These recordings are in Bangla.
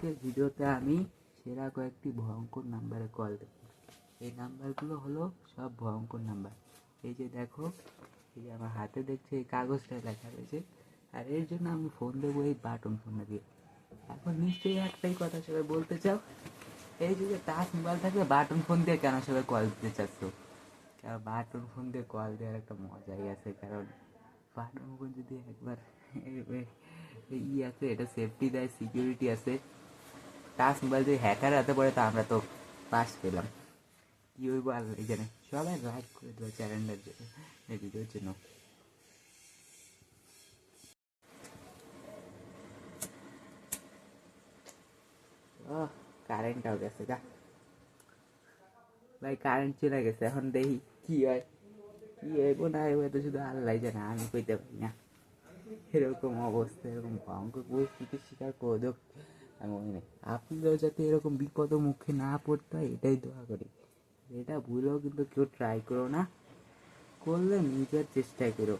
আজকের ভিডিওতে আমি সেরা কয়েকটি ভয়ঙ্কর নাম্বারে কল দেব এই নাম্বারগুলো হলো সব ভয়ঙ্কর নাম্বার এই যে দেখো, এই যে আমার হাতে দেখছে এই কাগজটা লেখা রয়েছে। আর এর জন্য আমি ফোন দেবো এই বাটন ফোনটা দিয়ে। এখন নিশ্চয়ই একটাই কথা সবাই বলতে চাও? এই যে টাচ মোবাইল থাকলে বাটন ফোন দিয়ে কেন সবাই কল দিতে চাচ্ছ? কারণ বাটন ফোন দিয়ে কল দেওয়ার একটা মজাই আছে। কারণ বাটন ফোন যদি একবার এই আছে, এটা সেফটি দেয় সিকিউরিটি আছে। টাচ মোবাইল যদি হ্যাকার হাতে পড়ে তা আমরা তো পাস পেলাম। কি হইব আল্লাহ জানে? সবাই লাইক করে দেওয়া চ্যানেলের জন্য, এই ভিডিওর জন্য। কারেন্টটাও গেছে গা ভাই কারেন্ট চলে গেছে, এখন দেখি কি হয়। কি হইব না হইব তো শুধু আল্লাহ জানে, আমি কইতে পারি না। এরকম অবস্থা, এরকম ভয়ঙ্কর পরিস্থিতির শিকার করো আমি মনে নেই আপনারাও যাতে এরকম বিপদ মুখে না পড়তে হয়, এটাই দোয়া করি। এটা ভুলেও কিন্তু কেউ ট্রাই করো না। করলে নিজের চেষ্টা করো।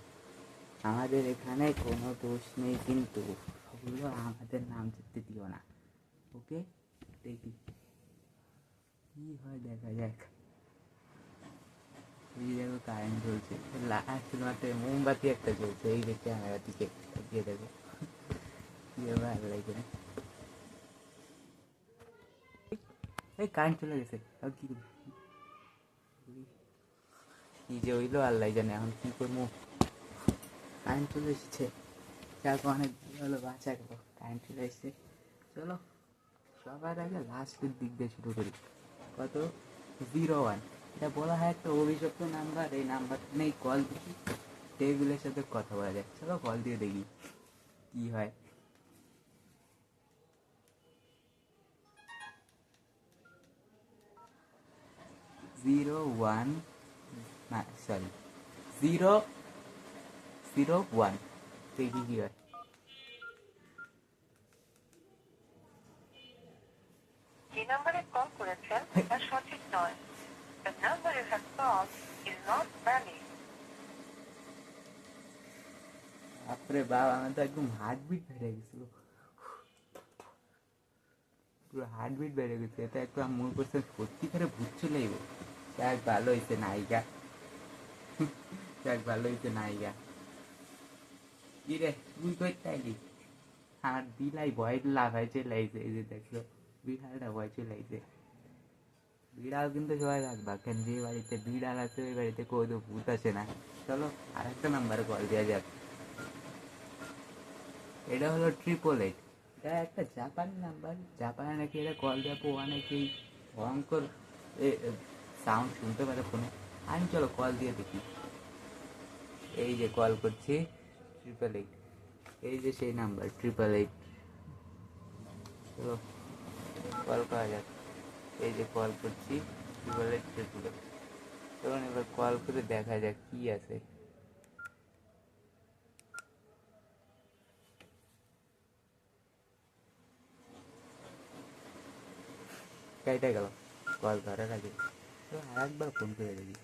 আমাদের এখানে কোনো দোষ নেই কিন্তু, ওগুলো আমাদের নাম যেতে দিও না। ওকে? দেখি। কি হয় দেখা যাক। এই দেখো কারেন্ট চলছে। লাস্ট মাত্র মোমবাতি একটা চলছে এই যে ক্যামেরা দিকে। দিয়ে দেবো ভালো লাগছে না। এই কারেন্ট চলে গেছে কি করব? কি যে হইল আল্লাহ জানে এখন কি করব। কারেন্ট চলে এসেছে, যাক অনেক হলো বাঁচা গেল কারেন্ট চলে এসেছে। চলো, সবার আগে লাস্টের দিক দিয়ে শুরু করি। কত? জিরো ওয়ান এটা বলা হয় একটা অভিশপ্ত নাম্বার এই নাম্বার নেই কল দিচ্ছি টেবিলের সাথে কথা বলা যায়। চলো কল দিয়ে দেখি, কি হয়। করেছেন তা সঠিক নয়। The number you have called is not valid. বাপরে বাবা আমার তো একদম হার্টবিট বেড়ে গেছিল। পুরো হার্টবিট বেড়ে গেছে এটা একটু মনে করছিলাম সত্যিকারে ভূত চলে যাব যাক ভালো হয়েছে নায়িকা যাক ভালো হয়েছে নায়িকা কি রে তুই করতে আইলি আমার বিলাই ভয় লাগাই চলে আইছে এই যে দেখল বিড়ালটা ভয় চলে আইছে বিড়াল কিন্তু সবাই রাখবা কেন যে বাড়িতে বিড়াল আছে ওই বাড়িতে কোনো ভূত আসে না চলো আরেকটা নাম্বারে কল দেওয়া যাক এটা হলো ট্রিপল এইট এটা একটা জাপানি নাম্বার জাপানে নাকি এটা কল দেওয়ার পর অনেকেই ভয়ঙ্কর সাউন্ড শুনতে পারে ফোনে আমি চলো কল দিয়ে দেখি। এই যে কল করছি ট্রিপল এইট এই যে সেই নাম্বার ট্রিপল এইট কল করা যাক। এই যে কল করছি ট্রিপল এইট ট্রিপল এইট চলুন এবার কল করে দেখা যাক কি আছে। কেটে গেল। কল ধরার আগে। আরেকবার ফোন করে দেখি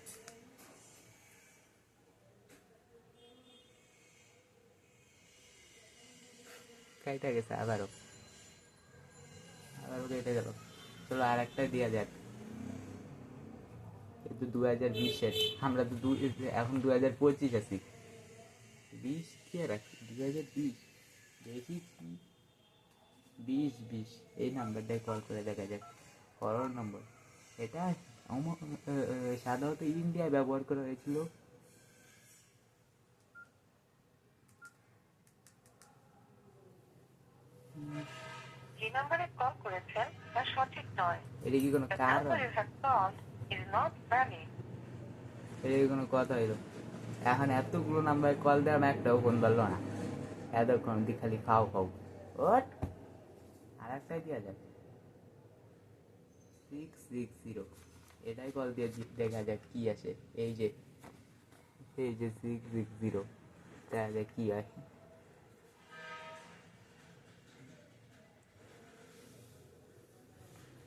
কেটে গেছে, আবারও। আবারও কেটে গেল। চলো আর একটা দেওয়া যাক। দু হাজার বিশের আমরা তো দু এখন দু হাজার পঁচিশ আছি। বিশ কে রাখি দু হাজার বিশ। দেখি বিশ বিশ। এই নাম্বারটায় কল করে দেখা যাক। Horror number. এটা সাধারণত ইন্ডিয়ায় ব্যবহার করা হয়েছিল। যে নাম্বারে কল করেছেন তা সঠিক নয়। এটা কি কোনো কার. এটা কি কোনো কথা হইল? এখন এতগুলো নাম্বারে কল দিলাম একটাও ফোন ধরলো না। এতক্ষণ দি খালি খাও খাও। ওট আর একটাই দেওয়া যায় সিক্স সিক্স জিরো এটাই কল দিয়ে দেখা যাক কি আছে এই যে এই যে সিক্স সিক্স জিরো দেখা যাক কি হয়।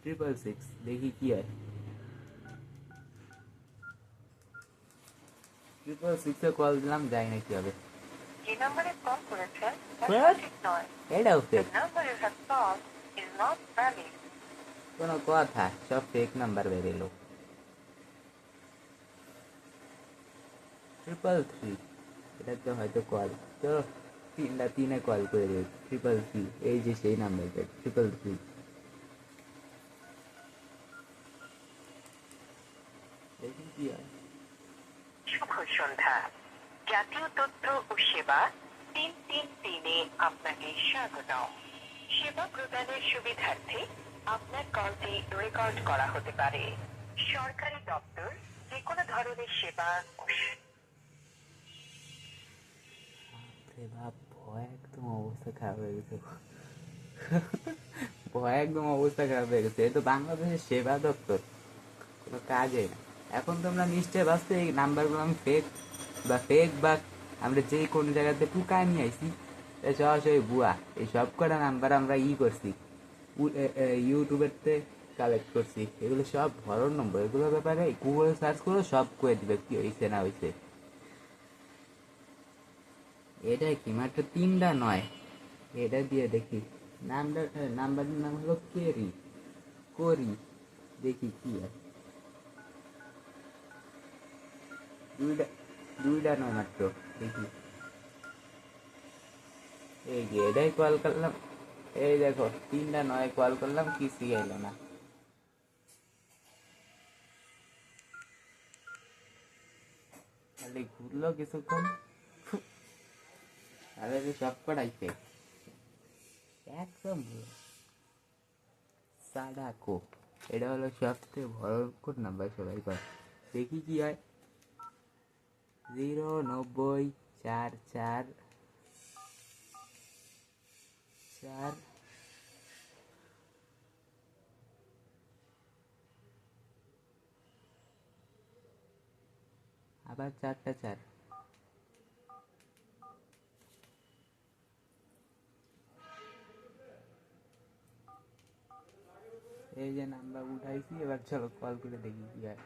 ট্রিপল সিক্স দেখি কি হয়। ট্রিপল সিক্সে কল দিলাম যাই না কি হবে। যে নাম্বারে কল করেছেন এটাও ফেক. কোনো কথা সব ফেক নাম্বার বেরেলো ট্রিপল থ্রি এটা তো হয়তো কল চলো তিনটা, তিনে কল করে দেবে। ট্রিপল থ্রি এই যে সেই নাম্বারটা ট্রিপল থ্রি শুভ সন্ধ্যা। জাতীয় তথ্য ও সেবা তিন তিন তিনে আপনাকে স্বাগত সেবা প্রদানের সুবিধার্থে আপনার কলটি রেকর্ড করা হতে পারে। সরকারি দপ্তর যে কোনো ধরনের সেবা ও বাপরে বাপ ভয় একদম অবস্থা খারাপ হয়ে গেছে। ভয় একদম অবস্থা খারাপ হয়ে গেছে। এ তো বাংলাদেশের সেবা দপ্তর, কোনো কাজে না। এখন তোমরা নিশ্চয় বাঁচতে এই নাম্বারগুলো আমি ফেক বা ফেক বা আমরা যেই কোনো জায়গাতে টুকায় নিয়ে আইছি সরাসরি বুয়া, এই সব কটা নাম্বার আমরা ই করছি ইউটিউবেরতে কালেক্ট করছি। এগুলো সব ভরর নম্বর এগুলোর ব্যাপারে গুগলে সার্চ করে সব করে দিবে কি হয়েছে না হয়েছে এটা কি? মাত্র তিনটা নয়। এটা দিয়ে দেখি। নামটা নাম হলো কেরি। করি। দেখি কি আছে এই এটাই কল করলাম। এই দেখো, তিনটা নয় কল করলাম না। ঘুরলো কিছুক্ষণ। আরে যে সব কটাইছে একদম সাডাকো এটা হলো সবথেকে ভয়ঙ্কর নাম্বার সবাই কয় দেখি কি হয়। জিরো, নব্বই, চার চার চার। আবার চারটা চার। এই যে নাম্বার উঠাইছি, এবার চলো কল করে দেখি কি হয়।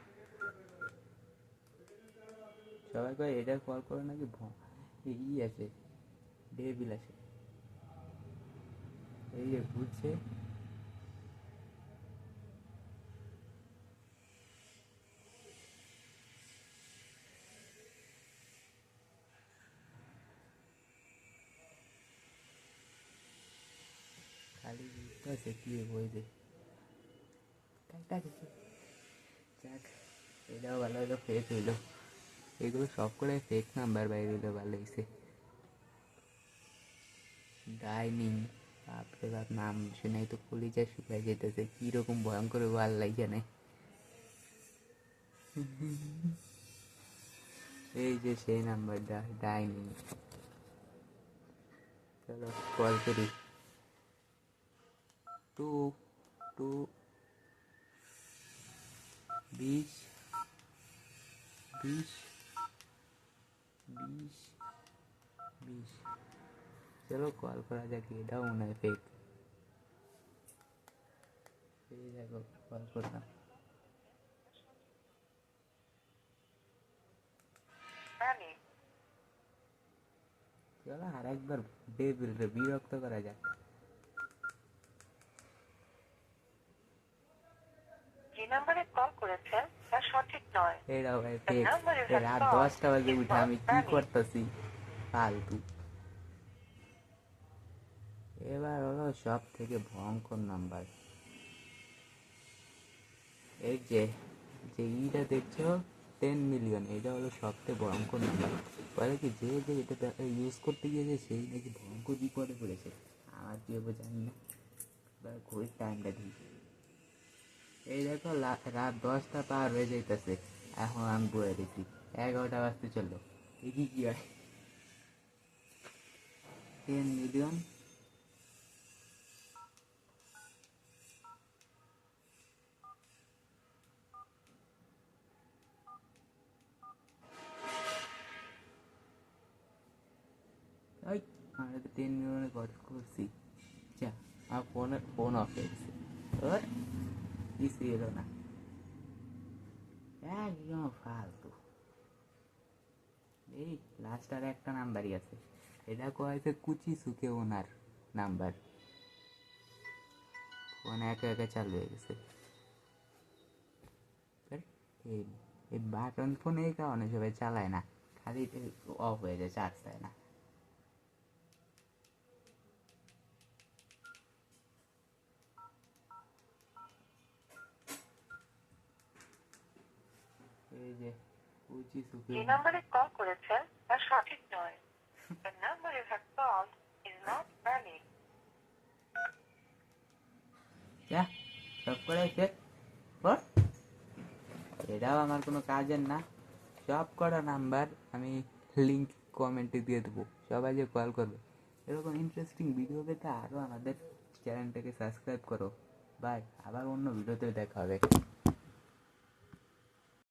সবাই কয়, এটা কল করে নাকি? ই আছে ডেবিল আছে। এই যে ঘুরছে। খালি ঘুরতেছে কি বইছে কাটা গেছে যাক, এটাও ভালো হলো ফেক হইল এগুলো সব করে ফেক নাম্বার বাইরে হইল ভালো হয়েছে ডাইনিং, বাপরে বাপ, নাম শুনেই তো কলিজা শুকাই যেতেছে, কীরকম ভয়ঙ্কর লাই জানে এই যে সেই নাম্বারটা ডাইনিং। চলো কল করি। টু টু বিশ বিশ বিশ বিশ চলো কল করা যাক এটাও মনে হয় ফেক এই দেখো কল করলাম valid. চলো আর একবার ডেবিলরে বিরক্ত করা যে নাম্বারে কল করেছেন তা সঠিক নয়। এরাও ভাই রাত দশটা বাজে উঠে আমি কি করতেছি? ফালতু। এবার হলো সব থেকে ভয়ঙ্কর নাম্বার। এই যে যে ইটা দেখছ টেন মিলিয়ন এটা হলো সব থেকে ভয়ঙ্কর নাম্বার। বলে কি যে যে এটা ইউজ করতে গিয়েছে সেই নাকি ভয়ঙ্কর বিপদে পড়েছে। আমার কি হবে জানি না। এবার ঘড়ির টাইমটা দিই এই দেখো রাত দশটা পার হয়ে যাইতেছে। এখন আমি বয়ে দেখি এগারোটা বাজতে চলল। দেখি কি হয়? টেন মিলিয়ন টেন কত করছি। যা আমার ফোনে ফোন অফ হয়ে গেছে। কিছু এলো না ফালতু এই লাস্টার একটা নাম্বারই আছে এটা কয়েছে কুচি সুকে ওনার নাম্বার ফোন একা একা চালু হয়ে গেছে এই বাটন ফোন এই কারণে সবাই চালায় না খালি অফ হয়ে যায় চার্জ দেয় না এই যে উঁচি সুখে যে নাম্বারে কল করেছেন তা সঠিক নয়। The number you have called is not valid. যা সব করে চেক কর এটাও আমার কোনো কাজের না। সব করা নাম্বার আমি লিঙ্ক কমেন্টে দিয়ে দেবো। সবাই যে কল করবে। এরকম ইন্টারেস্টিং ভিডিও পেতে আরও আমাদের চ্যানেলটাকে সাবস্ক্রাইব করো। বাই আবার অন্য ভিডিওতে দেখা হবে।